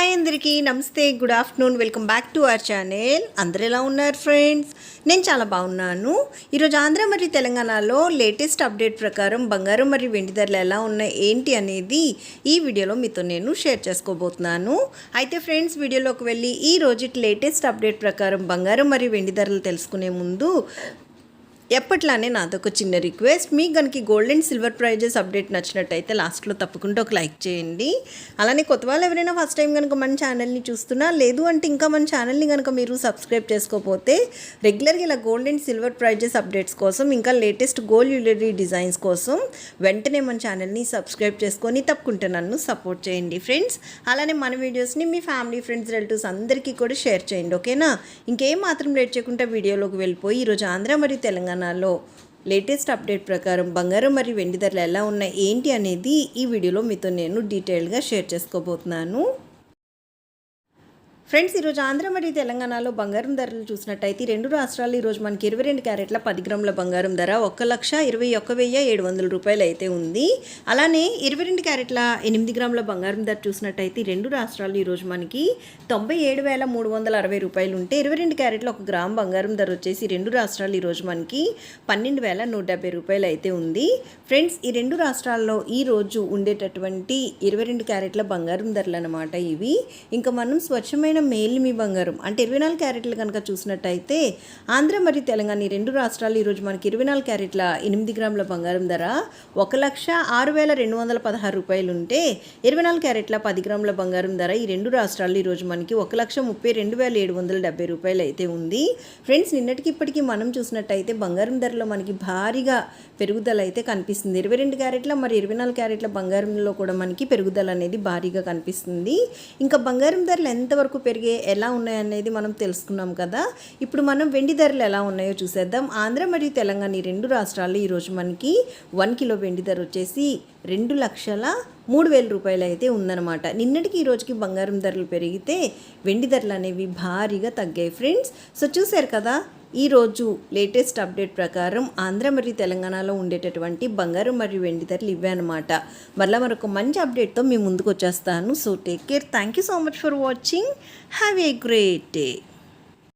Hi అందరికీ నమస్తే good afternoon welcome back to our channel. అందరు ఎలా ఉన్నారు ఫ్రెండ్స్? నేను చాలా బాగున్నాను. ఈరోజు ఆంధ్ర మరియు తెలంగాణలో లేటెస్ట్ అప్డేట్ ప్రకారం బంగారం మరియు వెండి ధరలు ఎలా ఉన్నాయి ఏంటి అనేది ఈ వీడియోలో మీతో నేను షేర్ చేసుకోబోతున్నాను. అయితే ఫ్రెండ్స్ వీడియోలోకి వెళ్ళి ఈ రోజు లేటెస్ట్ అప్డేట్ ప్రకారం బంగారం మరియు వెండి ధరలు తెలుసుకునే ముందు ఎప్పట్లానే నాదొక చిన్న రిక్వెస్ట్. మీకు కనుక gold and silver prizes update నచ్చినట్టయితే లాస్ట్లో తప్పకుండా ఒక లైక్ చేయండి. అలానే కొత్త వాళ్ళు ఎవరైనా ఫస్ట్ టైం కనుక మన ఛానల్ని చూస్తున్నా లేదు అంటే ఇంకా మన ఛానల్ని కనుక మీరు సబ్స్క్రైబ్ చేసుకోకపోతే రెగ్యులర్గా ఇలా gold and silver prizes updates కోసం ఇంకా లేటెస్ట్ గోల్డ్ జ్యువెలరీ డిజైన్స్ కోసం వెంటనే మన ఛానల్ని సబ్స్క్రైబ్ చేసుకొని తప్పకుండా నన్ను సపోర్ట్ చేయండి ఫ్రెండ్స్. అలానే మన వీడియోస్ని మీ ఫ్యామిలీ ఫ్రెండ్స్ రిలేటివ్స్ అందరికీ కూడా షేర్ చేయండి ఓకేనా? ఇంకేం మాత్రం లేట్ చేయకుండా వీడియోలోకి వెళ్ళిపోయి ఈరోజు ఆంధ్ర మరియు తెలంగాణ తెలంగాణలో లేటెస్ట్ అప్డేట్ ప్రకారం బంగారం మరియు వెండి ధరలు ఎలా ఉన్నాయి ఏంటి అనేది ఈ వీడియోలో మీతో నేను డీటెయిల్గా షేర్ చేసుకోబోతున్నాను. ఫ్రెండ్స్ ఈరోజు ఆంధ్ర మరియు తెలంగాణలో బంగారం ధరలు చూసినట్టయితే రెండు రాష్ట్రాలు ఈరోజు మనకి ఇరవై రెండు క్యారెట్ల పది గ్రాముల బంగారం ధర ఒక లక్ష ఇరవై ఒక్క వెయ్యి ఏడు వందల రూపాయలు అయితే ఉంది. అలానే ఇరవై రెండు క్యారెట్ల ఎనిమిది గ్రాముల బంగారం ధర చూసినట్టయితే రెండు రాష్ట్రాలు ఈరోజు మనకి తొంభై ఏడు వేల మూడు వందల అరవై రూపాయలు ఉంటే ఇరవై రెండు క్యారెట్ల ఒక గ్రామ్ బంగారం ధర వచ్చేసి రెండు రాష్ట్రాలు ఈరోజు మనకి పన్నెండు వేల నూట డెబ్బై రూపాయలు అయితే ఉంది. ఫ్రెండ్స్ ఈ రెండు రాష్ట్రాల్లో ఈ రోజు ఉండేటటువంటి ఇరవై రెండు క్యారెట్ల బంగారం ధరలు అనమాట ఇవి. ఇంకా మనం స్వచ్ఛమైన మేలిమి బంగారం. అంటే ఇరవై నాలుగు క్యారెట్లు కనుక చూసినట్టయితే ఆంధ్ర మరియు తెలంగాణ ఈ రెండు రాష్ట్రాలు ఈరోజు మనకి ఇరవై నాలుగు క్యారెట్ల ఎనిమిది గ్రాముల బంగారం ధర. ఒక లక్ష ఆరు వేల రెండు వందల పదహారు రూపాయలు ఉంటే ఇరవై నాలుగు క్యారెట్ల పది గ్రాముల బంగారం ధర ఈ రెండు రాష్ట్రాల్లో ఈరోజు మనకి ఒక లక్ష ముప్పై రెండు వేల ఏడు వందల డెబ్బై రూపాయలు అయితే ఉంది. ఫ్రెండ్స్ నిన్నటికి ఇప్పటికీ మనం చూసినట్టయితే బంగారం ధరలో మనకి భారీగా పెరుగుదల అయితే కనిపిస్తుంది. ఇరవై రెండు క్యారెట్ల మరి ఇరవై నాలుగు క్యారెట్ల బంగారంలో కూడా మనకి పెరుగుదల అనేది భారీగా కనిపిస్తుంది. ఇంకా బంగారం ధరలు ఎంతవరకు పెరిగే ఎలా ఉన్నాయనేది మనం తెలుసుకున్నాం కదా. ఇప్పుడు మనం వెండి ధరలు ఎలా ఉన్నాయో చూసేద్దాం. ఆంధ్ర మరియు తెలంగాణ ఈ రెండు రాష్ట్రాల్లో ఈరోజు మనకి వన్ కిలో వెండి ధర వచ్చేసి రెండు లక్షల మూడు వేల రూపాయలు అయితే ఉందన్నమాట. నిన్నటికి ఈ రోజుకి బంగారం ధరలు పెరిగితే వెండి ధరలు అనేవి భారీగా తగ్గాయి ఫ్రెండ్స్. సో చూశారు కదా ఈరోజు లేటెస్ట్ అప్డేట్ ప్రకారం ఆంధ్ర మరియు తెలంగాణలో ఉండేటటువంటి బంగారం మరియు వెండి ధరలు ఇవే అనమాట మళ్ళీ మరొక మంచి అప్డేట్తో మీ ముందుకు వచ్చేస్తాను. So take care thank you so much for watching have a great day